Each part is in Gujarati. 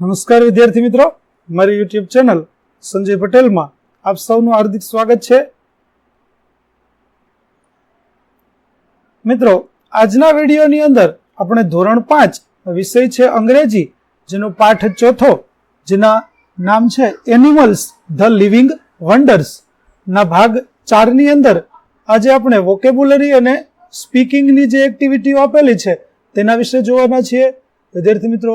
નમસ્કાર વિદ્યાર્થી મિત્રો. મારી યુટ્યુબ ચેનલ સંજય પટેલમાં આપ સૌનું હાર્દિક સ્વાગત છે. મિત્રો, આજના વિડીયોની અંદર આપણે ધોરણ પાંચ વિષય છે અંગ્રેજી, જેનો પાઠ ચોથો, જેના નામ છે એનિમલ્સ ધ લિવિંગ વન્ડર્સ ના ભાગ ચારની અંદર આજે આપણે વોકેબ્યુલરી અને સ્પીકિંગની જે એક્ટિવિટીઓ આપેલી છે, તેના વિશે જોવાના છીએ. વિદ્યાર્થી મિત્રો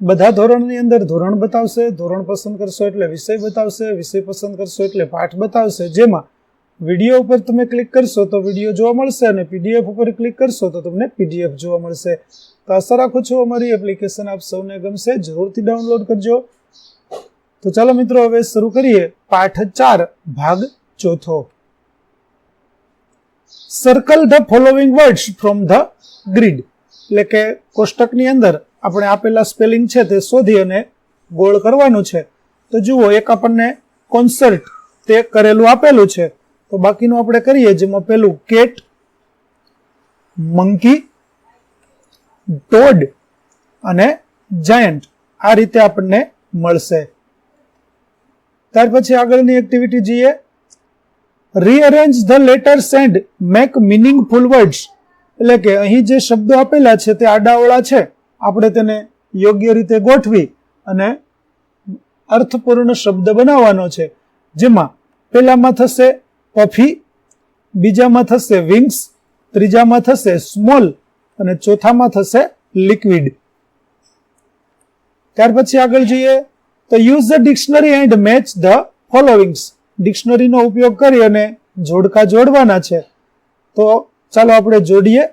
બધા ધોરણની અંદર ધોરણ બતાવશે, ધોરણ પસંદ કરશો એટલે વિષય બતાવશે, વિષય પસંદ કરશો એટલે પાઠ બતાવશે. જેમાં વીડિયો ઉપર તમે ક્લિક કરશો તો વીડિયો જોવા મળશે અને પીડીએફ ઉપર ક્લિક કરશો તો તમને પીડીએફ જોવા મળશે. તો આશા રાખું છું અમારી એપ્લિકેશન આપ સૌને ગમશે. જરૂરથી ડાઉનલોડ કરજો. તો ચાલો મિત્રો, હવે શરૂ કરીએ. પાઠ ચાર, ભાગ ચોથો. Circle the following words from the grid એટલે કે કોષ્ટકની અંદર આપણે આપેલા સ્પેલિંગ છે તે શોધી અને ગોળ કરવાનું છે. તો જુઓ, એક આપણને કોન્સર્ટ તે કરેલું આપેલું છે. તો બાકીનું આપણે કરીએ, જેમાં પેલું કેટ મંકી ટોડ અને જાયન્ટ આ રીતે આપણને મળશે. ત્યાર પછી આગળની એક્ટિવિટી જોઈએ. Rearrange the letters and make meaningful words એટલે કે અહીં જે શબ્દો આપેલા છે તે આડાવળા છે. આપણે તેને યોગ્ય રીતે ગોઠવી અને અર્થપૂર્ણ શબ્દ બનાવવાનો છે. જેમાં પહેલામાં થશે પફી બીજામાં થશે વિંગ્સ ત્રીજામાં થશે સ્મોલ અને ચોથામાં થશે લિક્વિડ ત્યાર પછી આગળ જઈએ તો use the dictionary and match the followings ડિક્શનરીનો ઉપયોગ કરી અને જોડકા જોડવાના છે. તો ચાલો આપણે જોડીએ.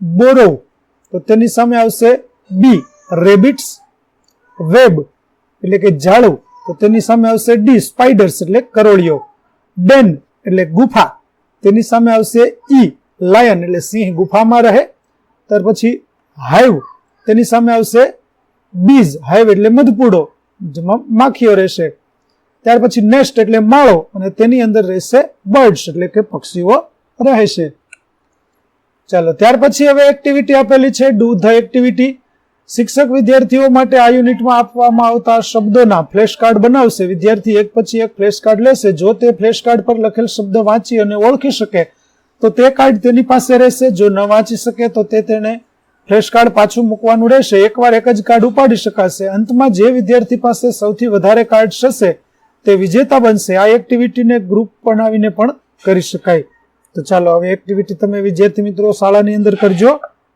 બોરો તો તેની સામે આવશે બી રેબિટ્સ વેબ એટલે કે ઝાડુ. તો તેની સામે આવશે ડી સ્પાઈડર્સ એટલે કરોળીઓ. ડેન એટલે ગુફા. તેની સામે આવશે ઈ લાયન એટલે સિંહ ગુફામાં રહે. ત્યાર પછી હાઈવ તેની સામે આવશે બીજ હાઈવ એટલે મધપૂડો, જેમાં માખીઓ રહેશે. ત્યાર પછી નેસ્ટ એટલે માળો, અને તેની અંદર રહેશે બર્ડ્સ એટલે કે પક્ષીઓ રહેશે. ચાલો, ત્યાર પછી હવે એક્ટિવિટી આપેલી છે ડુ ધ એક્ટિવિટી શિક્ષક વિદ્યાર્થીઓ માટે આ યુનિટમાં આપવામાં આવતા શબ્દોના ફ્લેશ કાર્ડ બનાવશે. વિદ્યાર્થી એક પછી એક ફ્લેશ કાર્ડ લેશે. જો તે ફ્લેશ કાર્ડ પર લખેલ શબ્દ વાંચી અને ઓળખી શકે, તો તે કાર્ડ તેની પાસે રહેશે. જો ન વાંચી શકે, તો તે તેને ફ્લેશ કાર્ડ પાછું મૂકવાનું રહેશે. એકવાર એક જ કાર્ડ ઉપાડી શકાશે. અંતમાં જે વિદ્યાર્થી પાસે સૌથી વધારે કાર્ડ હશે, તે વિજેતા બનશે. આ એક્ટિવિટીને ગ્રુપ બનાવીને પણ કરી શકાય. તો ચાલો હવે એક્ટિવિટી તમે વિદ્યાર્થી મિત્રો શાળાની અંદર કરજો.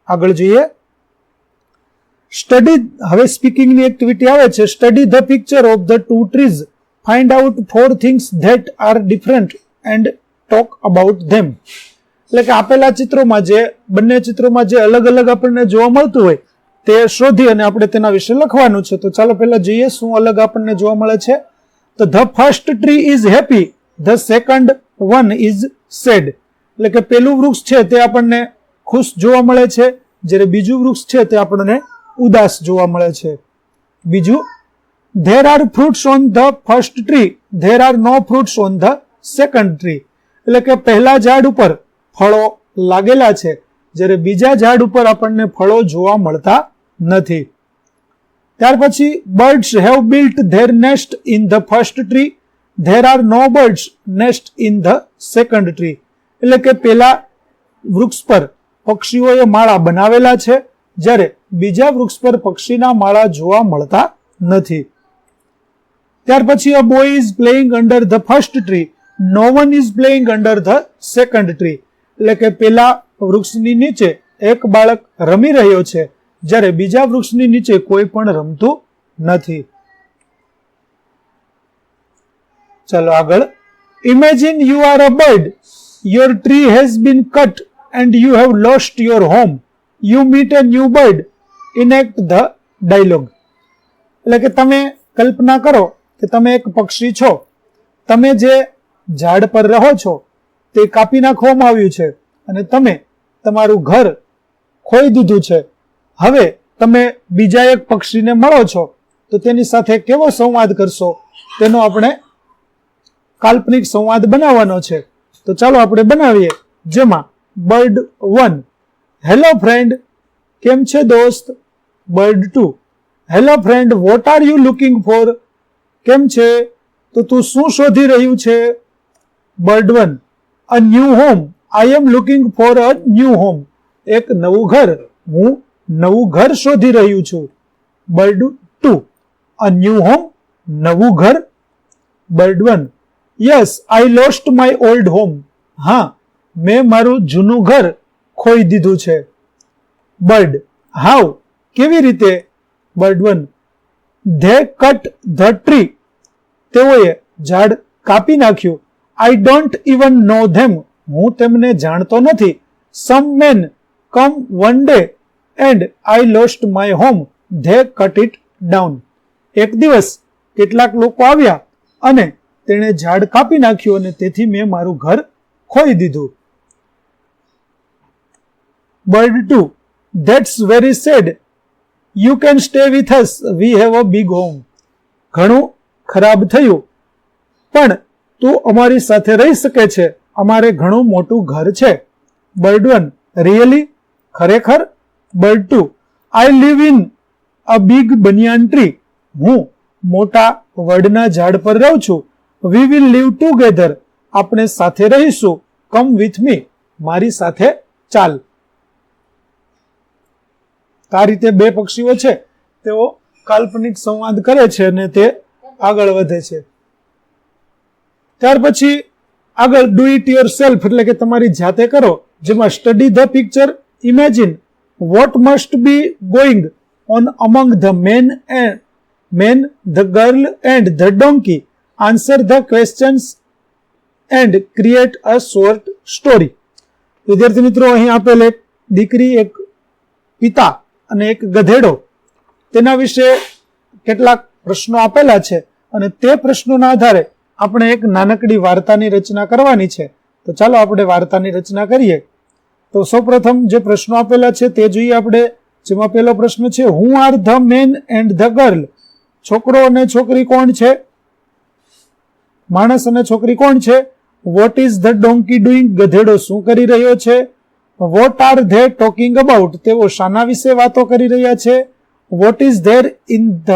આગળ જોઈએ. સ્ટડી હવે સ્પીકિંગની એક્ટિવિટી આવે છે. Study the picture of the two trees find out four things that are different and talk about them એટલે કે આપેલા ચિત્રોમાં જે, બંને ચિત્રોમાં જે અલગ અલગ આપણને જોવા મળતું હોય, તે શોધી અને આપણે તેના વિશે લખવાનું છે. તો ચાલો પહેલા જોઈએ શું અલગ આપણને જોવા મળે છે. તો the first tree is happy the second one is sad એટલે કે પેલું વૃક્ષ છે તે આપણને ખુશ જોવા મળે છે. જ્યારે બીજું વૃક્ષ છે તે આપણને ઉદાસ જોવા મળે છે. બીજું there are fruits on the first tree there are no fruits on the second tree એટલે કે પહેલા ઝાડ ઉપર ફળો લાગેલા છે. જ્યારે બીજા ઝાડ ઉપર આપણને ફળો જોવા મળતા નથી. ત્યાર પછી birds have built their nest in the first tree there are no birds nest in the second tree એટલે કે પેલા વૃક્ષ પર પક્ષીઓએ માળા બનાવેલા છે, જ્યારે બીજા વૃક્ષ પર પક્ષીના માળા જોવા મળતા નથી. ત્યાર પછી a boy is playing under the first tree no one is playing under the second tree એટલે કે પેલા વૃક્ષની નીચે એક બાળક રમી રહ્યો છે, જ્યારે બીજા વૃક્ષની નીચે કોઈ પણ રમતું નથી. ચાલો આગળ. Imagine you are a bird your tree has been cut and you have lost your home you meet a new bird enact the dialogue એટલે કે તમે કલ્પના કરો કે તમે એક પક્ષી છો. તમે જે ઝાડ પર રહો છો, તે કાપી નાખવામાં આવ્યું છે અને તમે તમારું ઘર ખોઈ દીધું છે. હવે તમે બીજા એક પક્ષીને મળો છો, તો તેની સાથે કેવો સંવાદ કરશો? તેનો આપણે કાલ્પનિક સંવાદ બનાવવાનો છે. તો ચાલો આપણે બનાવીએ. જેમાં બર્ડ વન હેલો ફ્રેન્ડ કેમ છે દોસ્ત? Bird two hello friend what are you looking for કેમ છે? તો તું શું શોધી રહ્યું છે? Bird one a new home I am looking for a new home એક નવું ઘર. હું નવું ઘર શોધી રહ્યું છું. Bird two a new home નવું ઘર. Bird one yes I lost my old home હા, મેં મારું જૂનું ઘર ખોઈ દીધું છે. બર્ડ હાવ કેવી રીતે? Bird one they cut the tree તેઓએ ઝાડ કાપી નાખ્યું. I don't even know them હું તેમને જાણતો નથી. Some men come one day and I lost my home they cut it down એક દિવસ કેટલાક લોકો આવ્યા અને તેણે ઝાડ કાપી નાખ્યું અને તેથી મેં મારું ઘર ખોઈ દીધું. Bird two that's very sad you can stay with us we have a big home ઘણું ખરાબ થયું. પણ તું અમારી સાથે રહી શકે છે. અમારે ઘણું મોટું ઘર છે. બર્ડ વન રિયલી ખરેખર? Bird two I live in a big banyan tree હું મોટા વડના ઝાડ પર રહું છું. વી વિલ લીવ ટુગેધર આપણે સાથે રહીશું. કમ વિથ મી મારી સાથે ચાલ. આ રીતે બે પક્ષીઓ છે. તેઓ કાલ્પનિક સંવાદ કરે છે અને તે આગળ વધે છે. ત્યાર પછી આગળ ડુ ઇટ યોર સેલ્ફ એટલે કે તમારી જાતે કરો. જેમાં study the picture imagine what must be going on among the man and man the girl and the donkey answer the questions and create a short story વિદ્યાર્થી મિત્રો, અહીં આપેલ એક દીકરી, એક પિતા અને એક ગધેડો, તેના વિશે કેટલાક પ્રશ્નો આપેલા છે અને તે પ્રશ્નોના આધારે આપણે એક નાનકડી વાર્તાની રચના કરવાની છે. તો ચાલો આપણે વાર્તાની રચના કરીએ. તો સૌપ્રથમ જે પ્રશ્નો આપેલા છે તે જોઈએ આપણે. જેમાં પહેલો પ્રશ્ન છે, who are the man and the girl? છોકરો અને છોકરી કોણ છે? માણસ અને છોકરી કોણ છે? What is the donkey doing ગધેડો શું કરી રહ્યો છે? What are they talking about તેઓ શાના વિશે વાતો કરી રહ્યા છે. What is there in the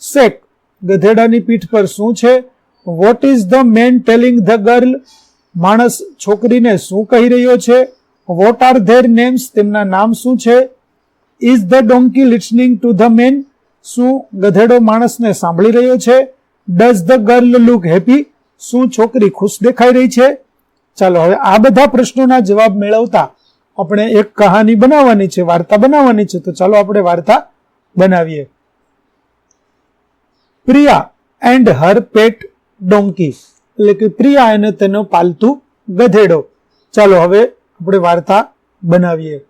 sack ગધેડાની પીઠ પર શું છે? What is the man telling the girl માણસ છોકરીને શું કહી રહ્યો છે? વોટ આર ધેર નેમ્સ તેમના નામ શું છે? Is the donkey listening to the man શું ગધેડો માણસને સાંભળી રહ્યો છે? Does the girl look happy શું છોકરી ખુશ દેખાઈ રહી છે? ચાલો, હવે આ બધા પ્રશ્નોના જવાબ મેળવતા આપણે એક કહાની બનાવવાની છે, વાર્તા બનાવવાની છે. તો ચાલો આપણે વાર્તા બનાવીએ. Priya and her pet donkey. એટલે કે પ્રિયા અને તેનો પાલતુ ગધેડો. ચાલો, હવે આપણે વાર્તા બનાવીએ.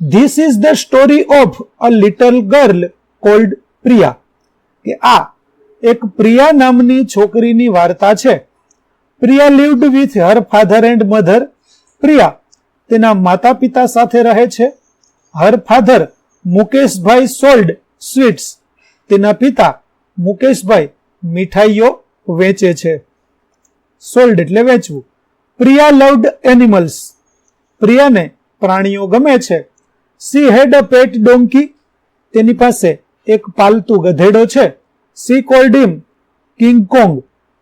This is the story of a little girl called Priya. કે આ એક પ્રિયા નામની છોકરીની વાર્તા છે. Priya lived with her father and mother Priya તેના માતા પિતા સાથે રહે છે. Her father Mukeshbhai sold, sweets. તેના પિતા, મુકેશભાઈ મીઠાઈઓ વેચે છે. સોલ્ડ એટલે વેચવું. પ્રિયા લવડ એનિમલ્સ પ્રિયાને પ્રાણીઓ ગમે છે. C had a Pat donkey તેની પાસે એક પાલતુ ગધેડો છે. She called him King Kong.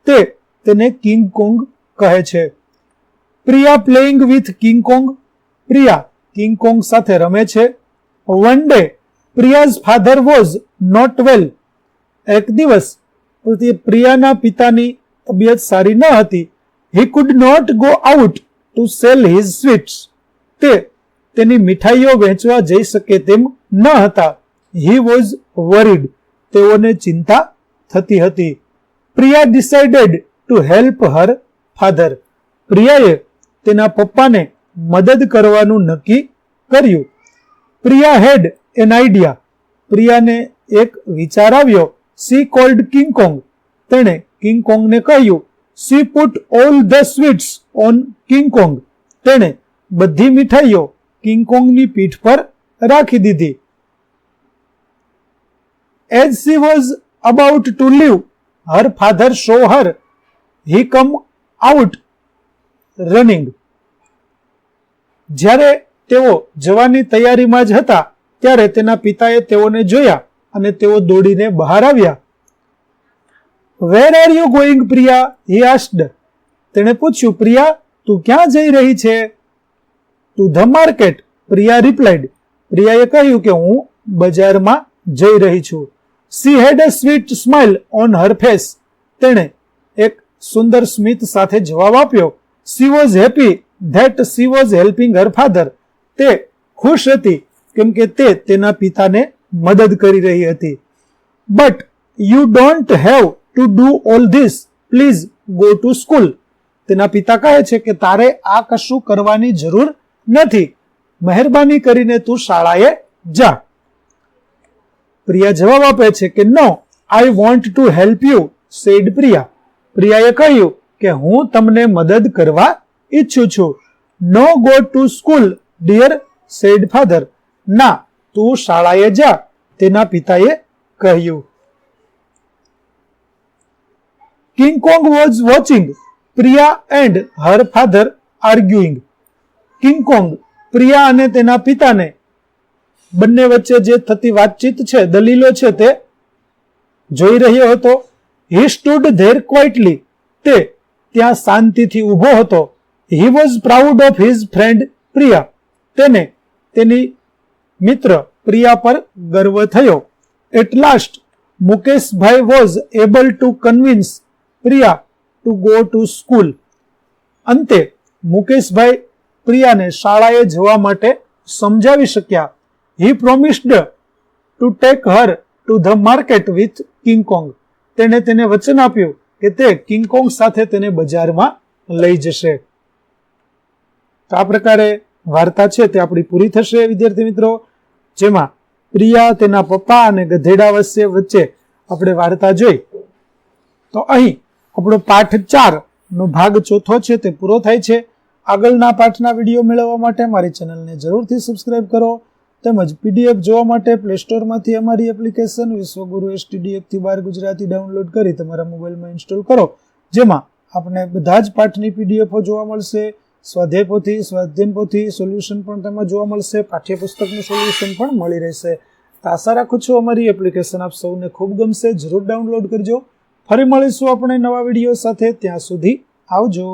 તે તેને કિંગ કોંગ કહે છે. Priya playing with King Kong. Priya King Kong સાથે રમે છે. One day, Priya's father was not well. એક દિવસ પ્રિયાના પિતાની તબિયત સારી ન હતી. He could not go out to sell his sweets તે તેની મીઠાઈઓ વેચવા જઈ શકે તેમ ન હતા. હી વોઝ વરીડ તેઓને ચિંતા થતી હતી. Priya decided to help her father પ્રિયાએ તેના પપ્પાને મદદ કરવાનું નક્કી કર્યું. પ્રિયા હેડ એન આઈડિયા પ્રિયાને એક વિચાર આવ્યો. સી કોલ્ડ કિંગ કોંગ તેણે કિંગ કોંગને કહ્યું she put all the sweets on King Kong તેણે બધી મીઠાઈઓ કિંગકોંગની પીઠ પર રાખી દીધી. As she was about to leave her father saw her he come out running જ્યારે તેઓ જવાની તૈયારીમાં જ હતા, ત્યારે તેના પિતાએ તેઓને જોયા અને તેઓ દોડીને બહાર આવ્યા. Where are you going Priya? He asked તેણે પૂછ્યું, પ્રિયા, તું ક્યાં જઈ રહી છે? To the market Priya replied પ્રિયાએ કહ્યું કે, હું બજારમાં જઈ રહી છું. She had a sweet smile on her face તેણે એક સુંદર સ્મિત સાથે જવાબ આપ્યો. She was happy that she was helping her father તે ખુશ હતી, કેમ કે તે તેના પિતાને મદદ કરી રહી હતી. But you don't have to do all this please go to school તેના પિતા કહે છે કે તારે આ કશું કરવાની જરૂર નથી. મહેરબાની કરીને તું શાળાએ જા. પ્રિયા જવાબ આપે છે કે no I want to help you said Priya. પ્રિયાએ કહ્યું કે હું તમને મદદ કરવા ઈચ્છું છું. No go to school dear said father ના, તું શાળાએ જા, તેના પિતાએ કહ્યું. King Kong was watching Priya and her father arguing King Kong Priya અને તેના પિતાને બંને વચ્ચે જે થતી વાતચીત છે, દલીલો છે તે જોઈ રહ્યો હતો. હી સ્ટુડ ધેર ક્વાઇટલી તે ત્યાં શાંતિથી ઊભો હતો. He was proud of his friend Priya. તેને તેની મિત્ર પ્રિયા પર ગર્વ થયો. At last Mukeshbhai was able to convince Priya to go to school અંતે મુકેશભાઈ પ્રિયાને શાળાએ જવા માટે સમજાવી શક્યા. He promised to take her to the market with King Kong તેણે તેને વચન આપ્યું કે તે કિંગકોંગ સાથે તેને બજારમાં લઈ જશે. તો આ પ્રકારે વાર્તા છે તે આપણી પૂરી થશે, વિદ્યાર્થી મિત્રો. જેમાં પ્રિયા, તેના પપ્પા અને ગધેડા વચ્ચે વચ્ચે આપણે વાર્તા જોઈ. તો અહીં આપણો પાઠ ચાર નો ભાગ ચોથો છે તે પૂરો થાય છે. આગળના પાઠના વીડિયો મેળવવા માટે મારી ચેનલને જરૂરથી સબસ્ક્રાઇબ કરો. તેમજ પીડીએફ જોવા માટે પ્લે સ્ટોરમાંથી અમારી એપ્લિકેશન વિશ્વગુરુ એસટીડી એકથી બાર ગુજરાતી ડાઉનલોડ કરી તમારા મોબાઈલમાં ઇન્સ્ટોલ કરો. જેમાં આપણે બધા જ પાઠની પીડીએફો જોવા મળશે સ્વાધ્યાય પોથી સ્વાધ્યાયન પોથી સોલ્યુશન પણ તેમાં જોવા મળશે, પાઠ્યપુસ્તકનું સોલ્યુશન પણ મળી રહેશે. તો આશા રાખું છું અમારી એપ્લિકેશન આપ સૌને ખૂબ ગમશે. જરૂર ડાઉનલોડ કરજો. ફરી મળીશું આપણે નવા વીડિયો સાથે. ત્યાં સુધી આવજો.